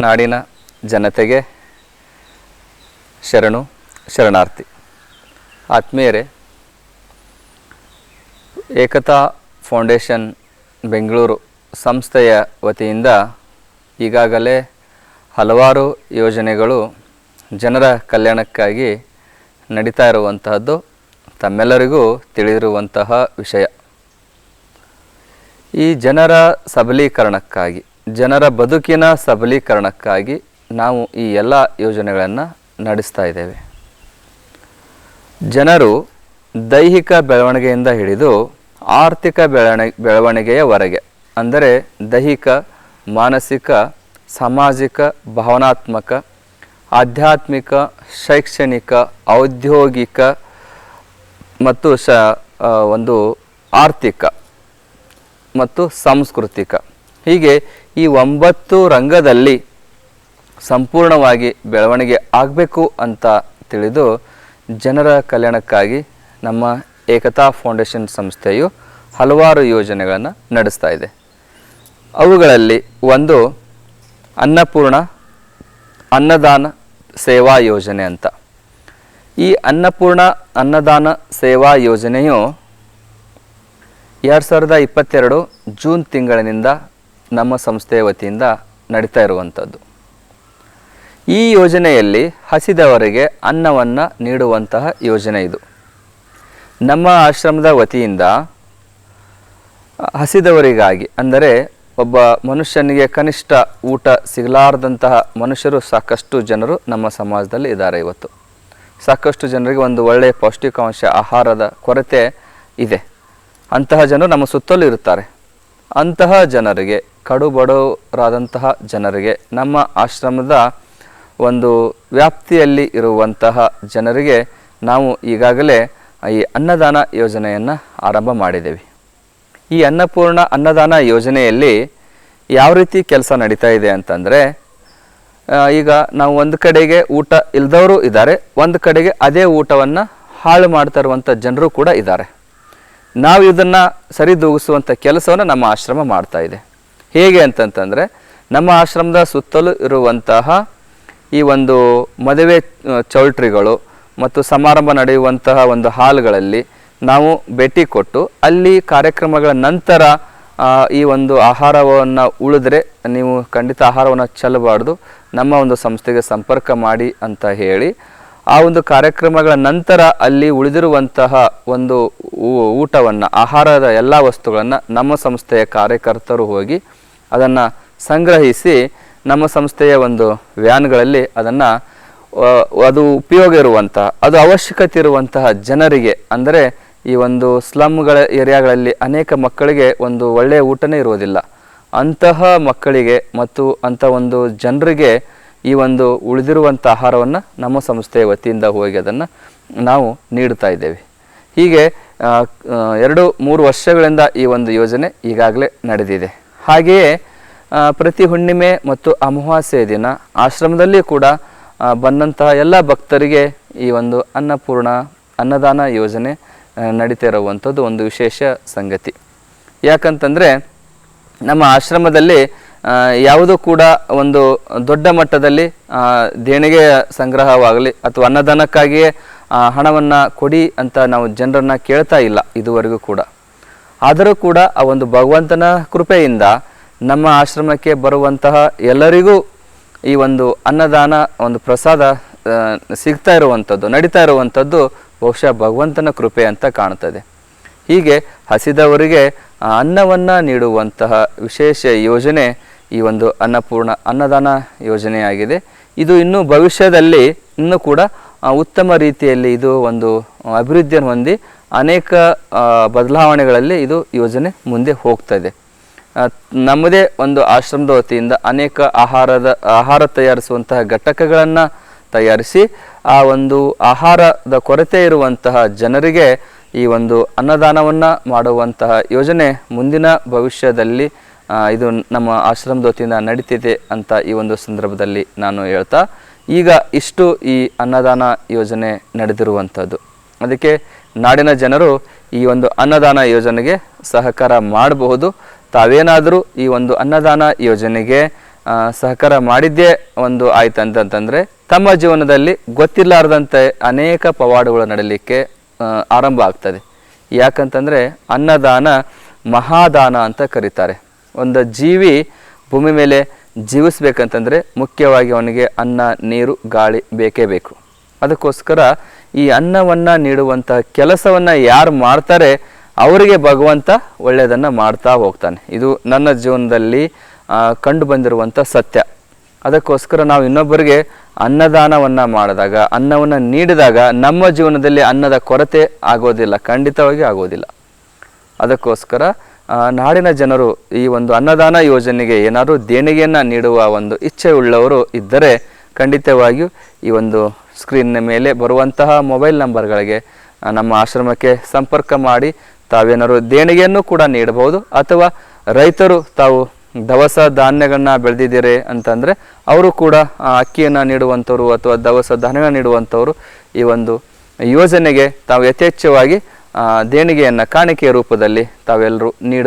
ನಾಡಿನ ಜನತೆಗೆ ಶರಣು, ಶರಣಾರ್ಥಿ. ಆತ್ಮೀಯರೇ, ಏಕತಾ ಫೌಂಡೇಶನ್ ಬೆಂಗಳೂರು ಸಂಸ್ಥೆಯ ವತಿಯಿಂದ ಈಗಾಗಲೇ ಹಲವಾರು ಯೋಜನೆಗಳು ಜನರ ಕಲ್ಯಾಣಕ್ಕಾಗಿ ನಡೀತಾ ಇರುವಂತಹದ್ದು ತಮ್ಮೆಲ್ಲರಿಗೂ ತಿಳಿದಿರುವಂತಹ ವಿಷಯ. ಈ ಜನರ ಸಬಲೀಕರಣಕ್ಕಾಗಿ ಜನರ ಬದುಕಿನ ಸಬಲೀಕರಣಕ್ಕಾಗಿ ನಾವು ಈ ಎಲ್ಲ ಯೋಜನೆಗಳನ್ನು ನಡೆಸ್ತಾ ಇದ್ದೇವೆ. ಜನರು ದೈಹಿಕ ಬೆಳವಣಿಗೆಯಿಂದ ಹಿಡಿದು ಆರ್ಥಿಕ ಬೆಳವಣಿ, ಬೆಳವಣಿಗೆಯವರೆಗೆ, ಅಂದರೆ ದೈಹಿಕ, ಮಾನಸಿಕ, ಸಾಮಾಜಿಕ, ಭಾವನಾತ್ಮಕ, ಆಧ್ಯಾತ್ಮಿಕ, ಶೈಕ್ಷಣಿಕ, ಔದ್ಯೋಗಿಕ ಮತ್ತು ಶ ಒಂದು ಆರ್ಥಿಕ ಮತ್ತು ಸಾಂಸ್ಕೃತಿಕ. ಹೀಗೆ ಈ ಒಂಬತ್ತು ರಂಗದಲ್ಲಿ ಸಂಪೂರ್ಣವಾಗಿ ಬೆಳವಣಿಗೆ ಆಗಬೇಕು ಅಂತ ತಿಳಿದು ಜನರ ಕಲ್ಯಾಣಕ್ಕಾಗಿ ನಮ್ಮ ಏಕತಾ ಫೌಂಡೇಶನ್ ಸಂಸ್ಥೆಯು ಹಲವಾರು ಯೋಜನೆಗಳನ್ನು ನಡೆಸ್ತಾ ಇದೆ. ಅವುಗಳಲ್ಲಿ ಒಂದು ಅನ್ನಪೂರ್ಣ ಅನ್ನದಾನ ಸೇವಾ ಯೋಜನೆ ಅಂತ. ಈ ಅನ್ನಪೂರ್ಣ ಅನ್ನದಾನ ಸೇವಾ ಯೋಜನೆಯು ಎರಡು ಸಾವಿರದ ಇಪ್ಪತ್ತೆರಡು ಜೂನ್ ತಿಂಗಳಿನಿಂದ ನಮ್ಮ ಸಂಸ್ಥೆಯ ವತಿಯಿಂದ ನಡೀತಾ ಇರುವಂಥದ್ದು. ಈ ಯೋಜನೆಯಲ್ಲಿ ಹಸಿದವರಿಗೆ ಅನ್ನವನ್ನು ನೀಡುವಂತಹ ಯೋಜನೆ ಇದು. ನಮ್ಮ ಆಶ್ರಮದ ವತಿಯಿಂದ ಹಸಿದವರಿಗಾಗಿ ಅಂದರೆ ಒಬ್ಬ ಮನುಷ್ಯನಿಗೆ ಕನಿಷ್ಠ ಊಟ ಸಿಗಲಾರದಂತಹ ಮನುಷ್ಯರು ಸಾಕಷ್ಟು ಜನರು ನಮ್ಮ ಸಮಾಜದಲ್ಲಿ ಇದ್ದಾರೆ ಇವತ್ತು. ಸಾಕಷ್ಟು ಜನರಿಗೆ ಒಂದು ಒಳ್ಳೆಯ ಪೌಷ್ಟಿಕಾಂಶ ಆಹಾರದ ಕೊರತೆ ಇದೆ. ಅಂತಹ ಜನರು ನಮ್ಮ ಸುತ್ತಲೂ ಇರುತ್ತಾರೆ. ಅಂತಹ ಜನರಿಗೆ, ಕಡುಬಡವರಾದಂತಹ ಜನರಿಗೆ, ನಮ್ಮ ಆಶ್ರಮದ ಒಂದು ವ್ಯಾಪ್ತಿಯಲ್ಲಿ ಇರುವಂತಹ ಜನರಿಗೆ ನಾವು ಈಗಾಗಲೇ ಈ ಅನ್ನದಾನ ಯೋಜನೆಯನ್ನು ಆರಂಭ ಮಾಡಿದ್ದೇವೆ. ಈ ಅನ್ನಪೂರ್ಣ ಅನ್ನದಾನ ಯೋಜನೆಯಲ್ಲಿ ಯಾವ ರೀತಿ ಕೆಲಸ ನಡೀತಾ ಇದೆ ಅಂತಂದರೆ ಈಗ ನಾವು ಒಂದು ಕಡೆಗೆ ಊಟ ಇಲ್ದವರು ಇದ್ದಾರೆ, ಒಂದು ಕಡೆಗೆ ಅದೇ ಊಟವನ್ನು ಹಾಳು ಮಾಡ್ತಾ ಇರುವಂಥ ಜನರು ಕೂಡ ಇದ್ದಾರೆ. ನಾವು ಇದನ್ನು ಸರಿದೂಗಿಸುವಂಥ ಕೆಲಸವನ್ನು ನಮ್ಮ ಆಶ್ರಮ ಮಾಡ್ತಾ ಇದೆ. ಹೇಗೆ ಅಂತಂತಂದರೆ, ನಮ್ಮ ಆಶ್ರಮದ ಸುತ್ತಲೂ ಇರುವಂತಹ ಈ ಒಂದು ಮದುವೆ ಚೌಲ್ಟ್ರಿಗಳು ಮತ್ತು ಸಮಾರಂಭ ನಡೆಯುವಂತಹ ಒಂದು ಹಾಲ್ಗಳಲ್ಲಿ ನಾವು ಭೇಟಿ ಕೊಟ್ಟು ಅಲ್ಲಿ ಕಾರ್ಯಕ್ರಮಗಳ ನಂತರ ಈ ಒಂದು ಆಹಾರವನ್ನು ಉಳಿದ್ರೆ ನೀವು ಖಂಡಿತ ಆಹಾರವನ್ನು ಚೆಲ್ಲಬಾರ್ದು, ನಮ್ಮ ಒಂದು ಸಂಸ್ಥೆಗೆ ಸಂಪರ್ಕ ಮಾಡಿ ಅಂತ ಹೇಳಿ ಆ ಒಂದು ಕಾರ್ಯಕ್ರಮಗಳ ನಂತರ ಅಲ್ಲಿ ಉಳಿದಿರುವಂತಹ ಒಂದು ಊಟವನ್ನು, ಆಹಾರದ ಎಲ್ಲ ವಸ್ತುಗಳನ್ನು ನಮ್ಮ ಸಂಸ್ಥೆಯ ಕಾರ್ಯಕರ್ತರು ಹೋಗಿ ಅದನ್ನು ಸಂಗ್ರಹಿಸಿ ನಮ್ಮ ಸಂಸ್ಥೆಯ ಒಂದು ವ್ಯಾನ್ಗಳಲ್ಲಿ ಅದನ್ನು ಅದು ಉಪಯೋಗ ಇರುವಂತಹ, ಅದು ಅವಶ್ಯಕತೆ ಇರುವಂತಹ ಜನರಿಗೆ, ಅಂದರೆ ಈ ಒಂದು ಸ್ಲಮ್ಗಳ ಏರಿಯಾಗಳಲ್ಲಿ ಅನೇಕ ಮಕ್ಕಳಿಗೆ ಒಂದು ಒಳ್ಳೆಯ ಊಟನೇ ಇರುವುದಿಲ್ಲ. ಅಂತಹ ಮಕ್ಕಳಿಗೆ ಮತ್ತು ಅಂಥ ಒಂದು ಜನರಿಗೆ ಈ ಒಂದು ಉಳಿದಿರುವಂಥ ಆಹಾರವನ್ನು ನಮ್ಮ ಸಂಸ್ಥೆಯ ವತಿಯಿಂದ ಹೋಗಿ ಅದನ್ನು ನಾವು ನೀಡುತ್ತಾ ಇದ್ದೇವೆ. ಹೀಗೆ ಎರಡು ಮೂರು ವರ್ಷಗಳಿಂದ ಈ ಒಂದು ಯೋಜನೆ ಈಗಾಗಲೇ ನಡೆದಿದೆ. ಹಾಗೆಯೇ ಪ್ರತಿ ಹುಣ್ಣಿಮೆ ಮತ್ತು ಅಮಾವಾಸ್ಯೆಯ ದಿನ ಆಶ್ರಮದಲ್ಲಿ ಕೂಡ ಬಂದಂತಹ ಎಲ್ಲ ಭಕ್ತರಿಗೆ ಈ ಒಂದು ಅನ್ನಪೂರ್ಣ ಅನ್ನದಾನ ಯೋಜನೆ ನಡೀತಾ ಇರುವಂಥದ್ದು ಒಂದು ವಿಶೇಷ ಸಂಗತಿ. ಯಾಕಂತಂದರೆ, ನಮ್ಮ ಆಶ್ರಮದಲ್ಲಿ ಯಾವುದೂ ಕೂಡ ಒಂದು ದೊಡ್ಡ ಮಟ್ಟದಲ್ಲಿ ದೇಣಿಗೆ ಸಂಗ್ರಹವಾಗಲಿ ಅಥವಾ ಅನ್ನದಾನಕ್ಕಾಗಿಯೇ ಹಣವನ್ನು ಕೊಡಿ ಅಂತ ನಾವು ಜನರನ್ನು ಕೇಳ್ತಾ ಇಲ್ಲ ಇದುವರೆಗೂ ಕೂಡ. ಆದರೂ ಕೂಡ ಆ ಒಂದು ಭಗವಂತನ ಕೃಪೆಯಿಂದ ನಮ್ಮ ಆಶ್ರಮಕ್ಕೆ ಬರುವಂತಹ ಎಲ್ಲರಿಗೂ ಈ ಒಂದು ಅನ್ನದಾನ, ಒಂದು ಪ್ರಸಾದ ಸಿಗ್ತಾ ಇರುವಂಥದ್ದು, ನಡೀತಾ ಇರುವಂಥದ್ದು ಬಹುಶಃ ಭಗವಂತನ ಕೃಪೆ ಅಂತ ಕಾಣ್ತದೆ ಹೀಗೆ ಹಸಿದವರಿಗೆ ಅನ್ನವನ್ನು ನೀಡುವಂತಹ ವಿಶೇಷ ಯೋಜನೆ ಈ ಒಂದು ಅನ್ನಪೂರ್ಣ ಅನ್ನದಾನ ಯೋಜನೆಯಾಗಿದೆ. ಇದು ಇನ್ನೂ ಭವಿಷ್ಯದಲ್ಲಿ ಇನ್ನೂ ಕೂಡ ಉತ್ತಮ ರೀತಿಯಲ್ಲಿ ಇದು ಒಂದು ಅಭಿವೃದ್ಧಿಯನ್ನು ಹೊಂದಿ ಅನೇಕ ಬದಲಾವಣೆಗಳಲ್ಲಿ ಇದು ಯೋಜನೆ ಮುಂದೆ ಹೋಗ್ತದೆ ಇದೆ. ನಮ್ಮದೇ ಒಂದು ಆಶ್ರಮದ ವತಿಯಿಂದ ಅನೇಕ ಆಹಾರದ, ಆಹಾರ ತಯಾರಿಸುವಂತಹ ಘಟಕಗಳನ್ನು ತಯಾರಿಸಿ, ಆ ಒಂದು ಆಹಾರದ ಕೊರತೆ ಇರುವಂತಹ ಜನರಿಗೆ ಈ ಒಂದು ಅನ್ನದಾನವನ್ನು ಮಾಡುವಂತಹ ಯೋಜನೆ ಮುಂದಿನ ಭವಿಷ್ಯದಲ್ಲಿ ಇದು ನಮ್ಮ ಆಶ್ರಮದ ವತಿಯಿಂದ ನಡೀತಿದೆ ಅಂತ ಈ ಒಂದು ಸಂದರ್ಭದಲ್ಲಿ ನಾನು ಹೇಳ್ತಾ, ಈಗ ಇಷ್ಟು ಈ ಅನ್ನದಾನ ಯೋಜನೆ ನಡೆದಿರುವಂಥದ್ದು. ಅದಕ್ಕೆ ನಾಡಿನ ಜನರು ಈ ಒಂದು ಅನ್ನದಾನ ಯೋಜನೆಗೆ ಸಹಕಾರ ಮಾಡಬಹುದು. ತಾವೇನಾದರೂ ಈ ಒಂದು ಅನ್ನದಾನ ಯೋಜನೆಗೆ ಸಹಕಾರ ಮಾಡಿದ್ದೇ ಒಂದು ಆಯ್ತು ಅಂತಂತಂದರೆ, ತಮ್ಮ ಜೀವನದಲ್ಲಿ ಗೊತ್ತಿಲ್ಲಾರದಂತೆ ಅನೇಕ ಪವಾಡಗಳು ನಡೀಲಿಕ್ಕೆ ಆರಂಭ ಆಗ್ತದೆ. ಯಾಕಂತಂದರೆ ಅನ್ನದಾನ ಮಹಾದಾನ ಅಂತ ಕರೀತಾರೆ. ಒಂದು ಜೀವಿ ಭೂಮಿ ಮೇಲೆ ಜೀವಿಸ್ಬೇಕಂತಂದರೆ ಮುಖ್ಯವಾಗಿ ಅವನಿಗೆ ಅನ್ನ, ನೀರು, ಗಾಳಿ ಬೇಕೇ ಬೇಕು. ಅದಕ್ಕೋಸ್ಕರ ಈ ಅನ್ನವನ್ನು ನೀಡುವಂಥ ಕೆಲಸವನ್ನು ಯಾರು ಮಾಡ್ತಾರೆ ಅವರಿಗೆ ಭಗವಂತ ಒಳ್ಳೆಯದನ್ನು ಮಾಡ್ತಾ ಹೋಗ್ತಾನೆ. ಇದು ನನ್ನ ಜೀವನದಲ್ಲಿ ಕಂಡು ಬಂದಿರುವಂಥ ಸತ್ಯ. ಅದಕ್ಕೋಸ್ಕರ ನಾವು ಇನ್ನೊಬ್ಬರಿಗೆ ಅನ್ನದಾನವನ್ನು ಮಾಡಿದಾಗ, ಅನ್ನವನ್ನು ನೀಡಿದಾಗ ನಮ್ಮ ಜೀವನದಲ್ಲಿ ಅನ್ನದ ಕೊರತೆ ಆಗೋದಿಲ್ಲ, ಖಂಡಿತವಾಗಿ ಆಗೋದಿಲ್ಲ. ಅದಕ್ಕೋಸ್ಕರ ನಾಡಿನ ಜನರು ಈ ಒಂದು ಅನ್ನದಾನ ಯೋಜನೆಗೆ ಏನಾದರೂ ದೇಣಿಗೆಯನ್ನು ನೀಡುವ ಒಂದು ಇಚ್ಛೆ ಉಳ್ಳವರು ಇದ್ದರೆ ಖಂಡಿತವಾಗಿಯೂ ಈ ಒಂದು ಸ್ಕ್ರೀನ್ನ ಮೇಲೆ ಬರುವಂತಹ ಮೊಬೈಲ್ ನಂಬರ್ಗಳಿಗೆ ನಮ್ಮ ಆಶ್ರಮಕ್ಕೆ ಸಂಪರ್ಕ ಮಾಡಿ ತಾವೇನಾದ್ರು ದೇಣಿಗೆಯನ್ನು ಕೂಡ ನೀಡಬಹುದು. ಅಥವಾ ರೈತರು ತಾವು ದವಸ ಧಾನ್ಯಗಳನ್ನ ಬೆಳೆದಿದ್ದೀರಿ ಅಂತಂದರೆ ಅವರು ಕೂಡ ಅಕ್ಕಿಯನ್ನು ನೀಡುವಂಥವ್ರು ಅಥವಾ ದವಸ ಧಾನ್ಯಗಳನ್ನ ನೀಡುವಂಥವ್ರು ಈ ಒಂದು ಯೋಜನೆಗೆ ತಾವು ಯಥೇಚ್ಛವಾಗಿ ದೇಣಿಗೆಯನ್ನು ಕಾಣಿಕೆಯ ರೂಪದಲ್ಲಿ ತಾವೆಲ್ಲರೂ ನೀಡ